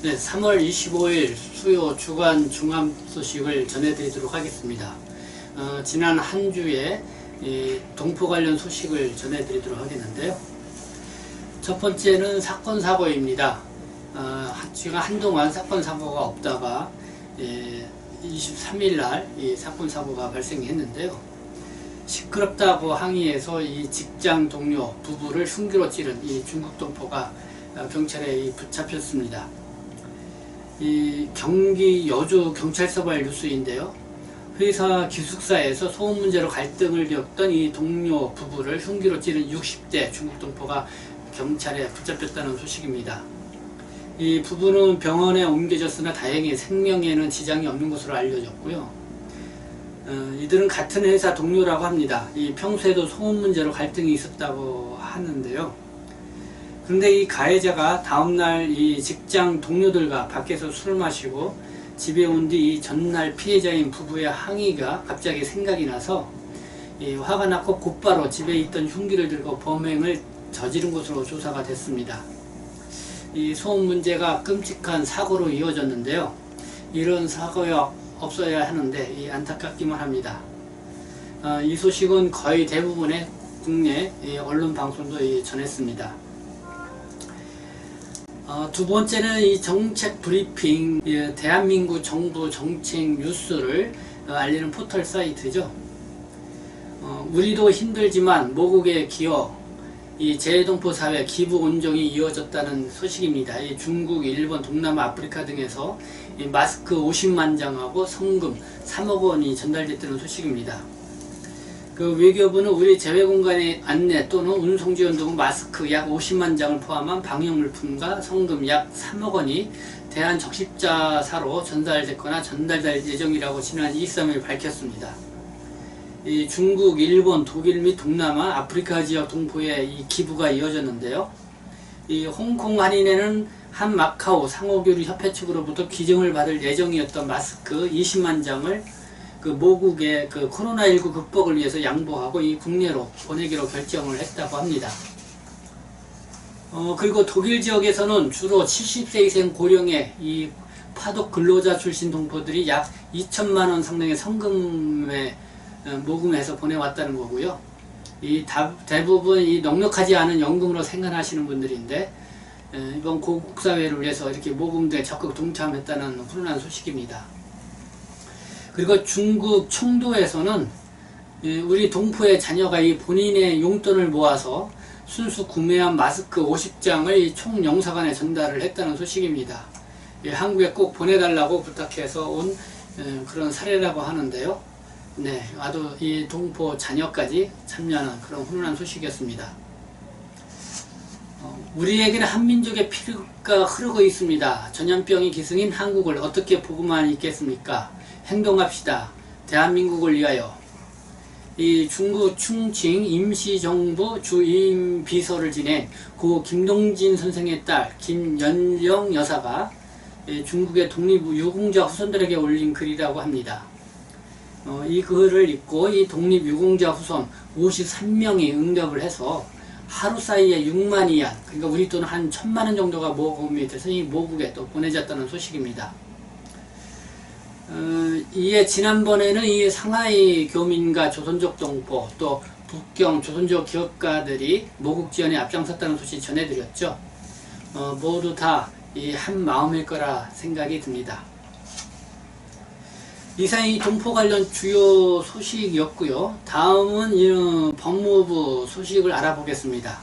네, 3월 25일 수요 주간 중함 소식을 전해드리도록 하겠습니다. 어, 지난 한 주에 이 동포 관련 소식을 전해드리도록 하겠는데요. 첫 번째는 사건 사고입니다. 어, 지금 한동안 사건 사고가 없다가 예, 23일 날이 사건 사고가 발생했는데요. 시끄럽다고 항의해서 이 직장 동료 부부를 흉기로 찌른 이 중국 동포가 어, 경찰에 이 붙잡혔습니다. 이 경기 여주 경찰서발 뉴스인데요. 회사 기숙사에서 소음 문제로 갈등을 겪던 이 동료 부부를 흉기로 찌른 60대 중국 동포가 경찰에 붙잡혔다는 소식입니다. 이 부부는 병원에 옮겨졌으나 다행히 생명에는 지장이 없는 것으로 알려졌고요. 어, 이들은 같은 회사 동료라고 합니다. 이 평소에도 소음 문제로 갈등이 있었다고 하는데요. 그런데 이 가해자가 다음날 이 직장 동료들과 밖에서 술을 마시고 집에 온 뒤 이 전날 피해자인 부부의 항의가 갑자기 생각이 나서 이 화가 났고 곧바로 집에 있던 흉기를 들고 범행을 저지른 것으로 조사가 됐습니다. 이 소음 문제가 끔찍한 사고로 이어졌는데요. 이런 사고가 없어야 하는데 이 안타깝기만 합니다. 어, 이 소식은 거의 대부분의 국내 이 언론 방송도 이 전했습니다. 어, 두 번째는 이 정책 브리핑, 이 대한민국 정부 정책 뉴스를 어, 알리는 포털 사이트죠. 어, 우리도 힘들지만 모국의 기여, 이 재동포 사회 기부 운동이 이어졌다는 소식입니다. 이 중국, 일본, 동남아, 아프리카 등에서 이 마스크 50만 장하고 성금 3억 원이 전달됐다는 소식입니다. 그 외교부는 우리 재외공간의 안내 또는 운송 지원 등 마스크 약 50만 장을 포함한 방역물품과 성금 약 3억 원이 대한 적십자사로 전달됐거나 전달될 예정이라고 지난 23일 밝혔습니다. 이 중국, 일본, 독일 및 동남아, 아프리카 지역 동포의 이 기부가 이어졌는데요. 이 홍콩 한인회는 한 마카오 상호교류 협회 측으로부터 기증을 받을 예정이었던 마스크 20만 장을 그 모국의 그 코로나19 극복을 위해서 양보하고 이 국내로 보내기로 결정을 했다고 합니다. 어, 그리고 독일 지역에서는 주로 70세 이상 고령의 이 파독 근로자 출신 동포들이 약 2천만 원 상당의 성금에 어, 모금해서 보내왔다는 거고요. 이 다, 대부분 이 넉넉하지 않은 연금으로 생활하시는 분들인데 에, 이번 고국사회를 위해서 이렇게 모금대에 적극 동참했다는 훈훈한 소식입니다. 그리고 중국 청도에서는 이 우리 동포의 자녀가 이 본인의 용돈을 모아서 순수 구매한 마스크 50장을 총 영사관에 전달을 했다는 소식입니다. 이 한국에 꼭 보내달라고 부탁해서 온 에, 그런 사례라고 하는데요. 네, 아주 이 동포 자녀까지 참여하는 그런 훈훈한 소식이었습니다. 어, 우리에게는 한민족의 피가 흐르고 있습니다. 전염병이 기승인 한국을 어떻게 보고만 있겠습니까? 행동합시다. 대한민국을 위하여. 이 중국 충칭 임시정부 주임 비서를 지낸 고 김동진 선생의 딸 김연영 여사가 이 중국의 독립 유공자 후손들에게 올린 글이라고 합니다. 어, 이 글을 읽고 이 독립 유공자 후손 53명이 응답을 해서 하루 사이에 6만 위안, 그러니까 우리 돈 한 천만 원 정도가 모금이 돼서 이 모국에 또 보내졌다는 소식입니다. 어, 이에 지난번에는 이 상하이 교민과 조선족 동포 또 북경 조선족 기업가들이 모국 지원에 앞장섰다는 소식 전해드렸죠. 어, 모두 다 이 한 마음일 거라 생각이 듭니다. 이상이 동포 관련 주요 소식이었고요. 다음은 이 법무부 소식을 알아보겠습니다.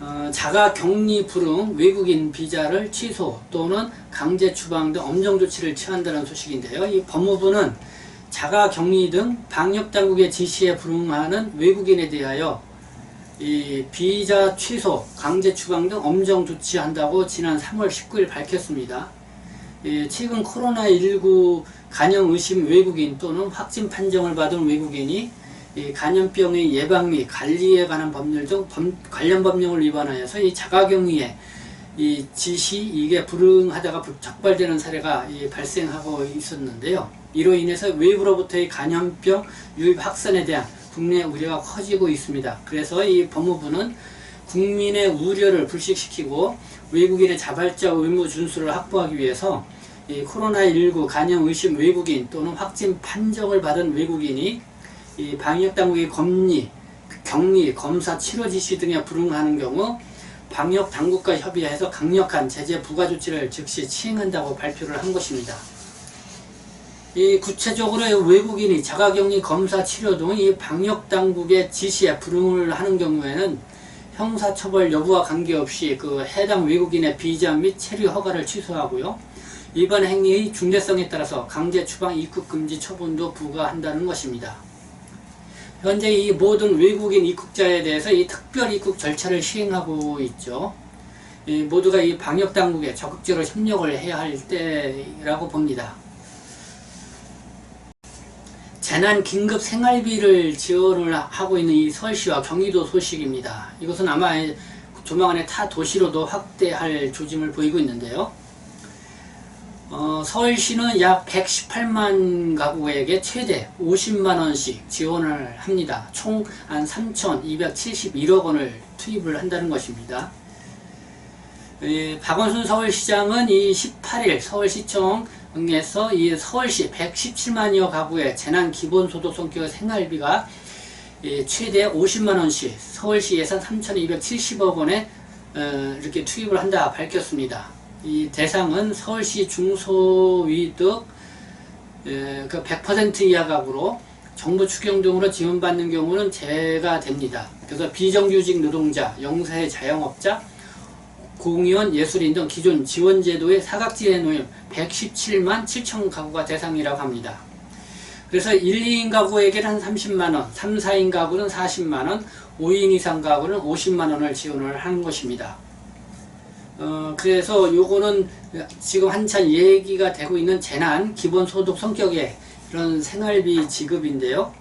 어, 자가 격리 불응 외국인 비자를 취소 또는 강제 추방 등 엄정 조치를 취한다는 소식인데요. 이 법무부는 자가 격리 등 방역 당국의 지시에 불응하는 외국인에 대하여 이 비자 취소, 강제 추방 등 엄정 조치한다고 지난 3월 19일 밝혔습니다. 이 최근 코로나19 간염 의심 외국인 또는 확진 판정을 받은 외국인이 이 간염병의 예방 및 관리에 관한 법률 등 범- 관련 법령을 위반하여서 이 자가격리에 이 지시 이게 불응하다가 불- 적발되는 사례가 이 발생하고 있었는데요. 이로 인해서 외부로부터의 간염병 유입 확산에 대한 국내 우려가 커지고 있습니다. 그래서 이 법무부는 국민의 우려를 불식시키고 외국인의 자발적 의무 준수를 확보하기 위해서 이 코로나19 간염 의심 외국인 또는 확진 판정을 받은 외국인이 이 방역 당국의 검리, 격리, 검사, 치료 지시 등에 불응하는 경우 방역 당국과 협의해서 강력한 제재 부과 조치를 즉시 시행한다고 발표를 한 것입니다. 이 구체적으로 외국인이 자가격리 검사 치료 등 이 방역 당국의 지시에 불응을 하는 경우에는 형사처벌 여부와 관계없이 그 해당 외국인의 비자 및 체류 허가를 취소하고요. 이번 행위의 중대성에 따라서 강제 추방 입국 금지 처분도 부과한다는 것입니다. 현재 이 모든 외국인 입국자에 대해서 이 특별 입국 절차를 시행하고 있죠. 이 모두가 이 방역 당국에 적극적으로 협력을 해야 할 때라고 봅니다. 재난 긴급 생활비를 지원을 하고 있는 이 서울시와 경기도 소식입니다. 이것은 아마 조만간에 타 도시로도 확대할 조짐을 보이고 있는데요. 어, 서울시는 약 118만 가구에게 최대 50만 원씩 지원을 합니다. 총 한 3,271억 원을 투입을 한다는 것입니다. 예, 박원순 서울시장은 이 18일 서울시청에서 이 서울시 117만여 가구의 재난 기본소득 성격의 생활비가 예, 최대 50만 원씩 서울시 예산 3,270억 원에 어, 이렇게 투입을 한다 밝혔습니다. 이 대상은 서울시 중소위득 에, 그100% 이하 가구로 정부 추경 등으로 지원받는 경우는 제가 됩니다. 그래서 비정규직 노동자, 영세 자영업자, 공의원, 예술인 등 기존 지원 제도의 사각지대에 놓인 117만 7천 가구가 대상이라고 합니다. 그래서 1, 2인 가구에게는 한 30만원, 3, 4인 가구는 40만원, 5인 이상 가구는 50만원을 지원을 하는 것입니다. 어, 그래서 요거는 지금 한참 얘기가 되고 있는 재난 기본소득 성격의 이런 생활비 지급인데요.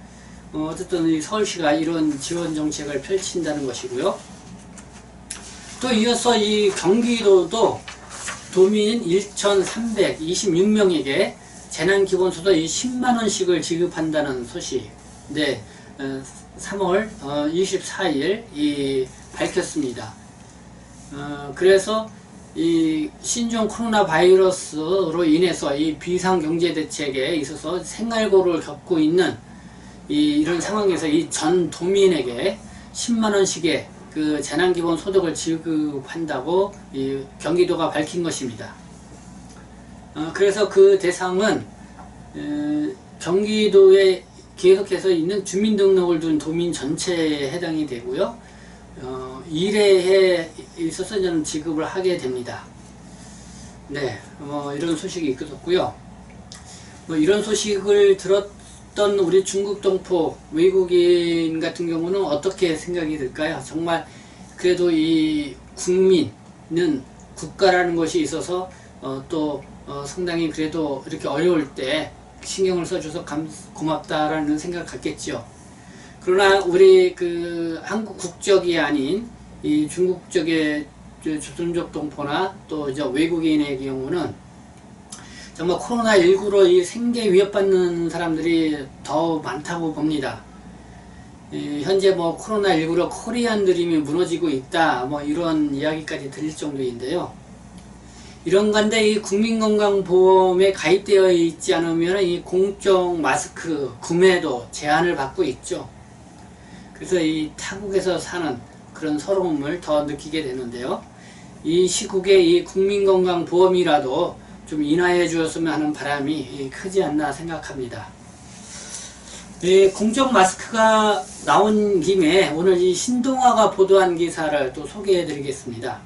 어, 어쨌든 이 서울시가 이런 지원 정책을 펼친다는 것이고요. 또 이어서 이 경기도도 도민 1,326명에게 재난기본소득 10만원씩을 지급한다는 소식, 네, 어, 3월 어, 24일 이 밝혔습니다. 어, 그래서 이 신종 코로나 바이러스로 인해서 이 비상 경제 대책에 있어서 생활고를 겪고 있는 이 이런 상황에서 이 전 도민에게 10만 원씩의 그 재난 기본 소득을 지급한다고 이 경기도가 밝힌 것입니다. 어, 그래서 그 대상은 에, 경기도에 계속해서 있는 주민등록을 둔 도민 전체에 해당이 되고요. 어, 일회에 있어서 저는 지급을 하게 됩니다. 네, 뭐 이런 소식이 있었고요. 뭐 이런 소식을 들었던 우리 중국 동포 외국인 같은 경우는 어떻게 생각이 들까요? 정말 그래도 이 국민은 국가라는 것이 있어서 어, 또 어, 상당히 그래도 이렇게 어려울 때 신경을 써줘서 감, 고맙다라는 생각을 갖겠죠. 그러나 우리 그 한국 국적이 아닌 이 중국 저 조선족 동포나 또 이제 외국인의 경우는 정말 코로나19로 이 생계 위협받는 사람들이 더 많다고 봅니다. 이 현재 뭐 코로나19로 코리안 드림이 무너지고 있다 뭐 이런 이야기까지 들릴 정도인데요. 이런 건데 이 국민건강보험에 가입되어 있지 않으면 이 공적 마스크 구매도 제한을 받고 있죠. 그래서 이 타국에서 사는 그런 서러움을 더 느끼게 되는데요. 이 시국에 이 국민건강보험이라도 좀 인하해 주었으면 하는 바람이 크지 않나 생각합니다. 이 공적 마스크가 나온 김에 오늘 이 신동아가 보도한 기사를 또 소개해 드리겠습니다.